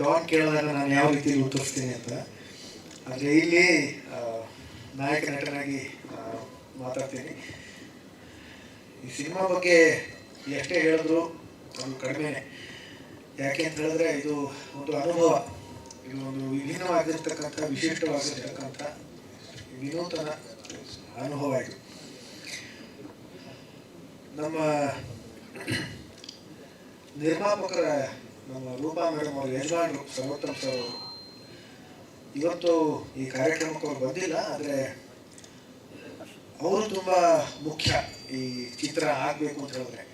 Don ಕೇಳಿದಾಗ ನಾನು ಯಾವ ರೀತಿ ಉತ್ತರಿಸ್ತೀನಿ ಅಂತ ಆದರೆ ಇಲ್ಲಿ ನಾಯಕ ನಟನಾಗಿ ಮಾತಾಡ್ತೀನಿ. ಈ ಸಿನಿಮಾ ಬಗ್ಗೆ ಎಷ್ಟೇ ಹೇಳಿದ್ರು ಒಂದು ಕಡಿಮೆನೆ. ಯಾಕೆ ಅಂತ ಹೇಳಿದ್ರೆ, ಇದು ಒಂದು ಅನುಭವ. ಇದು ಒಂದು ವಿಭಿನ್ನವಾಗಿರ್ತಕ್ಕಂಥ, ವಿಶಿಷ್ಟವಾಗಿರ್ತಕ್ಕಂಥ ವಿನೂತನ ಅನುಭವ ಇದು. ನಮ್ಮ ನಿರ್ಮಾಪಕರ ನಮ್ಮ ರೂಪಾ ಮೇಡಮ್ ಅವರು ಯಜಮಾನರು ಸರ್ವೋತ್ತಮ ಸರ್ ಅವರು. ಇವತ್ತು ಈ ಕಾರ್ಯಕ್ರಮಕ್ಕೆ ಅವ್ರು ಬಂದಿಲ್ಲ, ಆದರೆ ಅವರು ತುಂಬ ಮುಖ್ಯ ಈ ಚಿತ್ರ ಆಗಬೇಕು ಅಂತ ಹೇಳಿದ್ರೆ.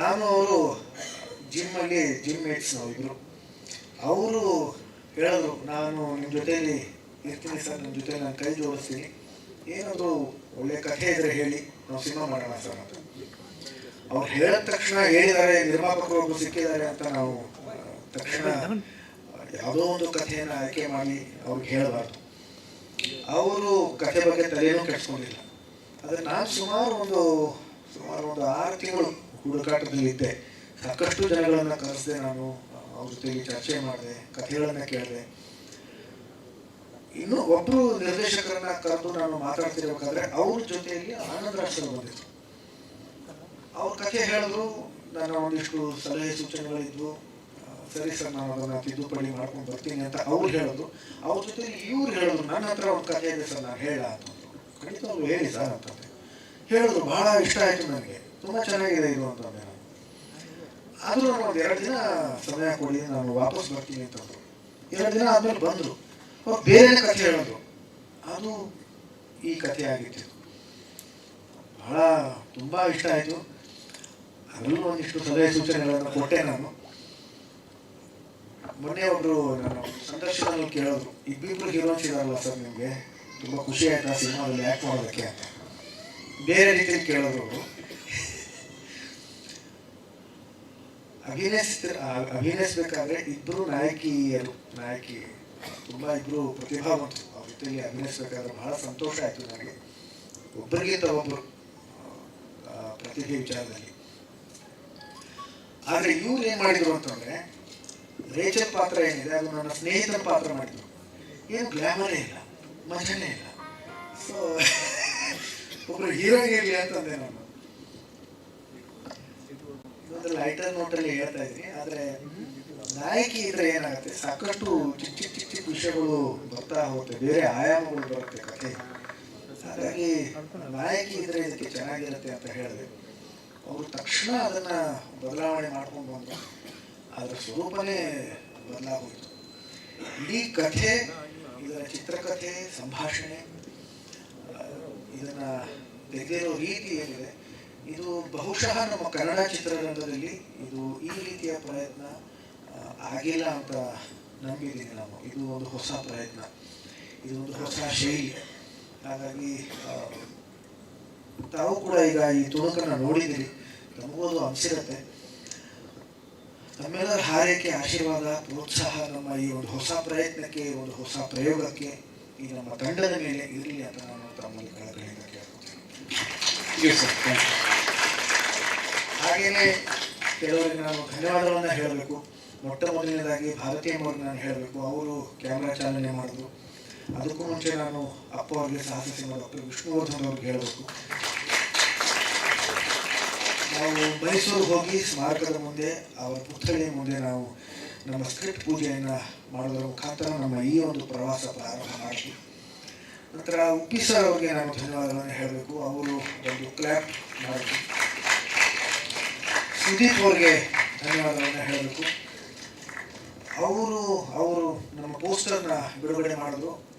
ನಾನು ಅವರು ಜಿಮ್ಮಲ್ಲಿ ಜಿಮ್ ಮೇಟ್ಸ್ ನಾವು ಇಬ್ಬರು ಅವರು ಹೇಳಿದ್ರು, ನಾನು ನಿಮ್ಮ ಜೊತೆಯಲ್ಲಿ ಇರ್ತೀನಿ ಸರ್ ನಿಮ್ಮ ಜೊತೆ ನಾನು ಕೈ ಜೋಡಿಸ್ತೀನಿ. ಏನಾದರೂ ಒಳ್ಳೆ ಕಥೆ ಇದ್ರೆ ಹೇಳಿ, ನಾವು ಸಿನಿಮಾ ಮಾಡೋಣ ಸರ್ ಅಂತ ಅವ್ರು ಹೇಳಿದ ತಕ್ಷಣ ಹೇಳಿದ್ದಾರೆ ನಿರ್ಮಾಪಕರು ಒಬ್ಬರು ಸಿಕ್ಕಿದ್ದಾರೆ ಅಂತ ನಾವು ತಕ್ಷಣ ಯಾವುದೋ ಒಂದು ಕಥೆಯನ್ನು ಆಯ್ಕೆ ಮಾಡಿ ಅವ್ರಿಗೆ ಹೇಳಬಾರ್ದು. ಅವರು ಕಥೆ ಬಗ್ಗೆ ತಲೆಯನ್ನು ಕೆಡ್ಸ್ಕೊಂಡಿಲ್ಲ. ಆದರೆ ನಾನು ಸುಮಾರು ಒಂದು ಸುಮಾರು ಒಂದು ಆರು ತಿಂಗಳು ಹುಡುಕಾಟದಲ್ಲಿದ್ದೆ. ಸಾಕಷ್ಟು ಜನಗಳನ್ನು ಕರೆಸಿದೆ ನಾನು, ಅವ್ರ ಜೊತೆಗೆ ಚರ್ಚೆ ಮಾಡಿದೆ, ಕಥೆಗಳನ್ನು ಕೇಳಿದೆ. ಇನ್ನು ಒಬ್ಬರು ನಿರ್ದೇಶಕರನ್ನ ಕರೆದು ನಾನು ಮಾತಾಡ್ತಿರ್ಬೇಕಾದ್ರೆ ಅವ್ರ ಜೊತೆಯಲ್ಲಿ ಆನಂದ ರಾಷ್ಟ್ರ ಬಂದಿತ್ತು ಅವ್ರ ಕಥೆ ಹೇಳಿದ್ರು ನನ್ನ ಒಂದಿಷ್ಟು ಸಲಹೆ ಸೂಚನೆಗಳಿದ್ವು. ಸರಿ ಸರ್, ನಾನು ಅದನ್ನ ತಿದ್ದುಪಡಿ ಮಾಡ್ಕೊಂಡು ಬರ್ತೀನಿ ಅಂತ ಅವ್ರು ಹೇಳಿದ್ರು ಅವ್ರ ಜೊತೆ ಇವ್ರು ಹೇಳಿದ್ರು ನನ್ನ ಹತ್ರ ಒಂದು ಕಥೆ ಇದೆ ಸರ್, ನಾನು ಹೇಳ ಅಂತ ಖಂಡಿತ ಅವ್ರು ಹೇಳಿ ಸರ್ ಅಂತಂದೆ ಹೇಳಿದ್ರು ಬಹಳ ಇಷ್ಟ ಆಯ್ತು ನನಗೆ. ತುಂಬಾ ಚೆನ್ನಾಗಿದೆ ಇದು ಅಂತಂದೆ ನಾನು ಆದ್ರೂ ನಾನು ಒಂದು ಎರಡು ದಿನ ಸಮಯ ಕೊಡಿ, ನಾನು ವಾಪಸ್ ಬರ್ತೀನಿ ಅಂತಂದ್ರು ಎರಡು ದಿನ ಆದ್ಮೇಲೆ ಬಂದರು. ಅವ್ರು ಬೇರೆ ಕಥೆ ಹೇಳಿದ್ರು ಅದು ಈ ಕಥೆ ಆಗಿತ್ತು. ಬಹಳ, ತುಂಬಾ ಇಷ್ಟ ಆಯ್ತು. ಅದರಲ್ಲೂ ಒಂದಿಷ್ಟು ಸಲಹೆ ಸೂಚನೆಗಳನ್ನು ಕೊಟ್ಟೆ ನಾನು. ಮೊನ್ನೆ ಒಬ್ರು ನಾನು ಸಂದರ್ಶನದಲ್ಲಿ ಕೇಳಿದ್ರು. ಇಬ್ಬಿಬ್ರು ಹೀರೋನ್ಸ್ ಇದಾರಲ್ಲ ಸರ್ ನಿಮಗೆ? ತುಂಬಾ ಖುಷಿ ಆಯ್ತು ಆ ಸಿನಿಮಾದಲ್ಲಿ ಆ್ಯಕ್ಟ್ ಮಾಡೋದಕ್ಕೆ ಅಂತ. ಬೇರೆ ರೀತಿಯಲ್ಲಿ ಕೇಳಿದ್ರು ಅವರು. ಅಭಿನಯಿಸ್ ಅಭಿನಯಿಸ್ಬೇಕಾದ್ರೆ ಇಬ್ರು ನಾಯಕಿಯರು, ನಾಯಕಿ, ತುಂಬಾ ಇಬ್ರು ಪ್ರತಿಭಾವಂತರು. ಅವ್ರ ಜೊತೆಗೆ ಅಭಿನಯಿಸ್ಬೇಕಾದ್ರೆ ಬಹಳ ಸಂತೋಷ ಆಯ್ತು ನನಗೆ. ಒಬ್ಬರಿಗಿಂತ ಒಬ್ಬರು ಪ್ರತಿಭೆ ವಿಚಾರದಲ್ಲಿ. ಆದ್ರೆ ಇವ್ರು ಏನ್ ಮಾಡಿದ್ರು ಅಂತಂದ್ರೆ ರೇಚಲ್ ಪಾತ್ರ ಏನಿದೆ, ಅದು ನನ್ನ ಸ್ನೇಹಿತರ ಪಾತ್ರ ಮಾಡಿದ್ರು. ಏನು ಗ್ಲಾಮರೇ ಇಲ್ಲ, ಮಜಾನೇ ಇಲ್ಲ. ಸೊ ಒಬ್ರು ಹೀರೋಯಿನ್ ಇರ್ಲಿ ಅಂತಂದೆ ನಾನು. ಲೈಟರ್ ನೋಟಲ್ಲಿ ಹೇಳ್ತಾ ಇದ್ದೀನಿ, ಆದ್ರೆ ನಾಯಕಿ ಇದ್ರೆ ಏನಾಗುತ್ತೆ, ಸಾಕಷ್ಟು ಚಿಕ್ಕ ಚಿಕ್ಕ ಚಿಕ್ಕ ಚಿಕ್ಕ ವಿಷಯಗಳು ಬರ್ತಾ ಹೋಗುತ್ತೆ, ಬೇರೆ ಆಯಾಮಗಳು ಬರುತ್ತೆ ಕಥೆ ಹಾಗಾಗಿ ನಾಯಕಿ ಇದ್ರೆ ಇದಕ್ಕೆ ಚೆನ್ನಾಗಿರುತ್ತೆ ಅಂತ ಹೇಳಿದೆ. ಅವರು ತಕ್ಷಣ ಅದನ್ನ ಬದಲಾವಣೆ ಮಾಡ್ಕೊಂಡು ಬಂದ್ರು ಅದರ ಸ್ವರೂಪನೇ ಬದಲಾಗೋಯಿತು. ಇಡೀ ಕಥೆ, ಇದರ ಚಿತ್ರಕಥೆ, ಸಂಭಾಷಣೆ ಇದನ್ನ ತೆಗೆದಿರೋ ರೀತಿ ಏನಿದೆ, ಇದು ಬಹುಶಃ ನಮ್ಮ ಕನ್ನಡ ಚಿತ್ರರಂಗದಲ್ಲಿ ಇದು ಈ ರೀತಿಯ ಪ್ರಯತ್ನ ಆಗಿಲ್ಲ ಅಂತ ನಂಬಿದ್ದೀನಿ ನಾವು. ಇದು ಒಂದು ಹೊಸ ಪ್ರಯತ್ನ. ಇದು ಒಂದು ಹೊಸ ಶೈಲಿ. ಹಾಗಾಗಿ ತಾವು ಕೂಡ ಈಗ ಈ ತುಣುಕನ್ನ ನೋಡಿದಿರಿ ತಮಗೂ ಅದು ಅನಿಸಿರುತ್ತೆ. ತಮ್ಮೆಲ್ಲರ ಹಾರೈಕೆ ಆಶೀರ್ವಾದ ಪ್ರೋತ್ಸಾಹ ನಮ್ಮ ಈ ಒಂದು ಹೊಸ ಪ್ರಯತ್ನಕ್ಕೆ ಒಂದು ಹೊಸ ಪ್ರಯೋಗಕ್ಕೆ ಈ ನಮ್ಮ ತಂಡದ ಮೇಲೆ ಇರಲಿ ಅಂತ ನಾನು ತಮ್ಮಲ್ಲಿ ಕಳಕಳಿಯಿಂದ ಕೇಳ್ಕೊತೇನೆ. ಹಾಗೇನೆ ಕೆಲವರಿಗೆ ನಾನು ಧನ್ಯವಾದಗಳನ್ನು ಹೇಳಬೇಕು. ಮೊಟ್ಟ ಮೊದಲನೇದಾಗಿ ಭಾರತೀಯ ಅವ್ರಿಗೆ ನಾನು ಹೇಳಬೇಕು. ಅವರು ಕ್ಯಾಮ್ರಾ ಚಾಲನೆ ಮಾಡಿದ್ರು. ಅದಕ್ಕೂ ಮುಂಚೆ ನಾನು ಅಪ್ಪ ಅವ್ರಿಗೆ ಸಾಹಸ ಸಿನಿಮಾ ಡಾಕ್ಟರ್ ವಿಷ್ಣುವರ್ಧನ್ ಅವ್ರಿಗೆ ಹೇಳಬೇಕು. ನಾವು ಮೈಸೂರು ಹೋಗಿ ಸ್ಮಾರಕದ ಮುಂದೆ, ಅವರ ಪುತ್ಥಳಿಯ ಮುಂದೆ ನಾವು ನಮ್ಮ ಸ್ಕ್ರಿಪ್ಟ್ ಪೂಜೆಯನ್ನು ಮಾಡೋದರ ಮುಖಾಂತರ ನಮ್ಮ ಈ ಒಂದು ಪ್ರವಾಸ ಪ್ರಾರಂಭ ಮಾಡಿದ್ವಿ. ನಂತರ ಉಪ್ಪಿ ಸರ್ ಅವ್ರಿಗೆ ನಾನು ಧನ್ಯವಾದಗಳನ್ನು ಹೇಳಬೇಕು. ಅವರು ಒಂದು ಕ್ಲಾಪ್ ಮಾಡಿದ್ರು. ಸುದೀಪ್ ಅವ್ರಿಗೆ ಧನ್ಯವಾದಗಳನ್ನು ಹೇಳಬೇಕು. ಅವರು ಅವರು ನಮ್ಮ ಪೋಸ್ಟರ್ನ ಬಿಡುಗಡೆ ಮಾಡಿದ್ರು.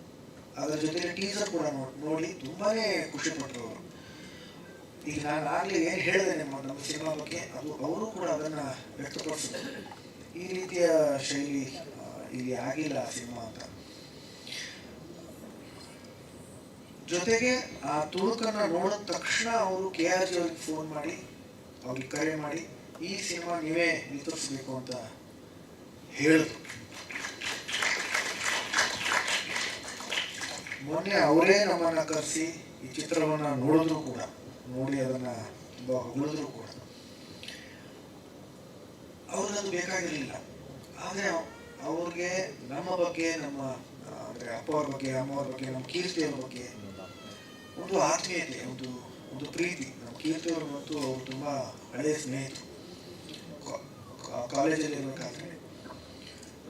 ಅದರ ಜೊತೆಗೆ ಟೀಸರ್ ಕೂಡ ನೋಡಿ ನೋಡಿ ತುಂಬಾನೇ ಖುಷಿ ಪಟ್ಟರು ಅವರು. ಈಗ ನಾನು ಆಗಲೇ ಏನು ಹೇಳಿದೆ ನಿಮ್ಮ ನಮ್ಮ ಸಿನಿಮಾ ಬಗ್ಗೆ, ಅದು ಅವರು ಕೂಡ ಅದನ್ನ ವ್ಯಕ್ತಪಡಿಸಿದ್ರು. ಈ ರೀತಿಯ ಶೈಲಿ ಇಲ್ಲಿ ಆಗಿಲ್ಲ ಸಿನಿಮಾ ಅಂತ. ಜೊತೆಗೆ ಆ ತುಳುಕನ್ನ ನೋಡಿದ ತಕ್ಷಣ ಅವರು ಕೆ ಆರ್ ಜಿ ಅವ್ರಿಗೆ ಫೋನ್ ಮಾಡಿ, ಅವ್ರಿಗೆ ಕರೆ ಮಾಡಿ, ಈ ಸಿನಿಮಾ ನೀವೇ ವಿತರಿಸ್ಬೇಕು ಅಂತ ಹೇಳಿದ್ರು. ಮೊನ್ನೆ ಅವರೇ ನಮ್ಮನ್ನ ಕರೆಸಿ ಈ ಚಿತ್ರವನ್ನ ನೋಡಿದ್ರು ಕೂಡ. ನೋಡಿ ಅದನ್ನ ತುಂಬಾ ಹೊಗಳಿದ್ರು ಕೂಡ. ಅವ್ರಿಗದು ಬೇಕಾಗಿರಲಿಲ್ಲ. ಆದರೆ ಅವ್ರಿಗೆ ನಮ್ಮ ಬಗ್ಗೆ, ನಮ್ಮ, ಅಂದರೆ ಅಪ್ಪ ಅವ್ರ ಬಗ್ಗೆ ಅಮ್ಮವ್ರ ಬಗ್ಗೆ, ನಮ್ಮ ಕೀರ್ತಿಯವ್ರ ಬಗ್ಗೆ ಒಂದು ಆತ್ಮೀಯತೆ, ಒಂದು ಒಂದು ಪ್ರೀತಿ. ನಮ್ಮ ಕೀರ್ತಿಯವರು ಮತ್ತು ಅವರು ತುಂಬ ಹಳೆಯ ಸ್ನೇಹಿತರು. ಕಾಲೇಜಲ್ಲಿ ಇರಬೇಕಾದ್ರೆ.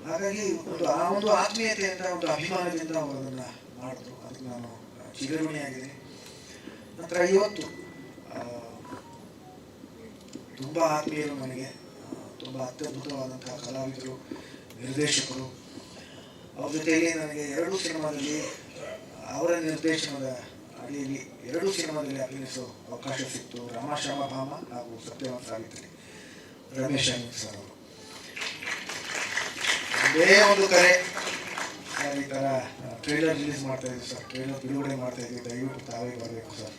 ಹಾಗಾಗಿ ಒಂದು ಆ, ಒಂದು ಆತ್ಮೀಯತೆಯಿಂದ ಒಂದು ಅಭಿಮಾನದಿಂದ ಅವರು ಅದನ್ನು ಮಾಡಿದ್ರು ಅದಕ್ಕೆ ನಾನು ಚಿರಋಣಿಯಾಗಿದ್ದೀನಿ ನಂತರ ಇವತ್ತು ತುಂಬ ಆತ್ಮೀಯರು ನನಗೆ ತುಂಬ ಅತ್ಯದ್ಭುತವಾದಂತಹ ಕಲಾವಿದರು, ನಿರ್ದೇಶಕರು. ಅವ್ರ ಜೊತೆಯಲ್ಲಿ ನನಗೆ ಎರಡು ಸಿನಿಮಾದಲ್ಲಿ, ಅವರ ನಿರ್ದೇಶನದ ಅಡಿಯಲ್ಲಿ ಎರಡು ಸಿನಿಮಾದಲ್ಲಿ ಅಭಿನಯಿಸೋ ಅವಕಾಶ ಸಿಕ್ತು. ರಾಮಾಶ್ರಮ ಭಾಮ ಹಾಗೂ ಸತ್ಯವಂತ ಸಾವಿತ್ರಿ. ರಮೇಶ್ ಸರ್ ಅವರು. ಒಂದೇ ಒಂದು ಕರೆ. ಟ್ರೈಲರ್ ರಿಲೀಸ್ ಮಾಡ್ತಾ ಇದ್ದೀವಿ ಸರ್. ಟ್ರೈಲರ್ ಬಿಡುಗಡೆ ಮಾಡ್ತಾ ಇದ್ದೀವಿ ದಯವಿಟ್ಟು ತಾವೇ ಬರಬೇಕು ಸರ್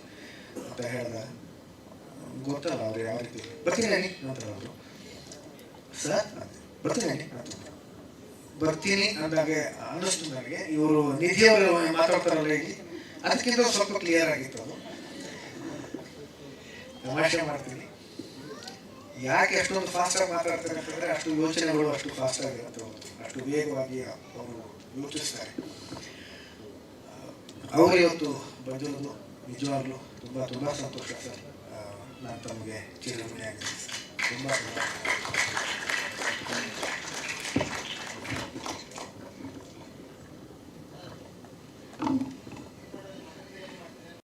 ಅಂತ ಹೇಳ್ದ. ಗೊತ್ತಲ್ಲ ಅವ್ರು ಯಾವ ರೀತಿ. ಬರ್ತೀನಿ ಅಂತಾರೆ ಅವರು ಸರ್. ಬರ್ತೀನಿ ಬರ್ತೀನಿ ಅಂದಾಗೆ ಅನ್ನಿಸ್ತು ನನಗೆ ಇವರು ನಿಧಿಯವರು ಮಾತಾಡ್ತಾರಲ್ಲ ಅದಕ್ಕಿಂತ ಸ್ವಲ್ಪ ಕ್ಲಿಯರ್ ಆಗಿತ್ತು ಅದು. ತಮಾಷೆ ಮಾಡ್ತೀನಿ. ಯಾಕೆ ಅಷ್ಟೊಂದು ಫಾಸ್ಟಾಗಿ ಮಾತಾಡ್ತಾರೆ ಅಂತಂದರೆ ಅಷ್ಟು ಯೋಚನೆಗಳು ಅಷ್ಟು ಫಾಸ್ಟಾಗಿ. ಅಷ್ಟು ವೇಗವಾಗಿ ಅವರು ಯೋಚಿಸ್ತಾರೆ. ಅವರು ಇವತ್ತು ಬಂದಿರೋದು. ನಿಜವಾಗ್ಲೂ ತುಂಬ ತುಂಬ ಸಂತೋಷ ಸರ್. ನಾನು ತಮಗೆ ಚಿರಋಣಿಯಾಗಿದ್ದೀನಿ ಸರ್ ತುಂಬ ತುಂಬ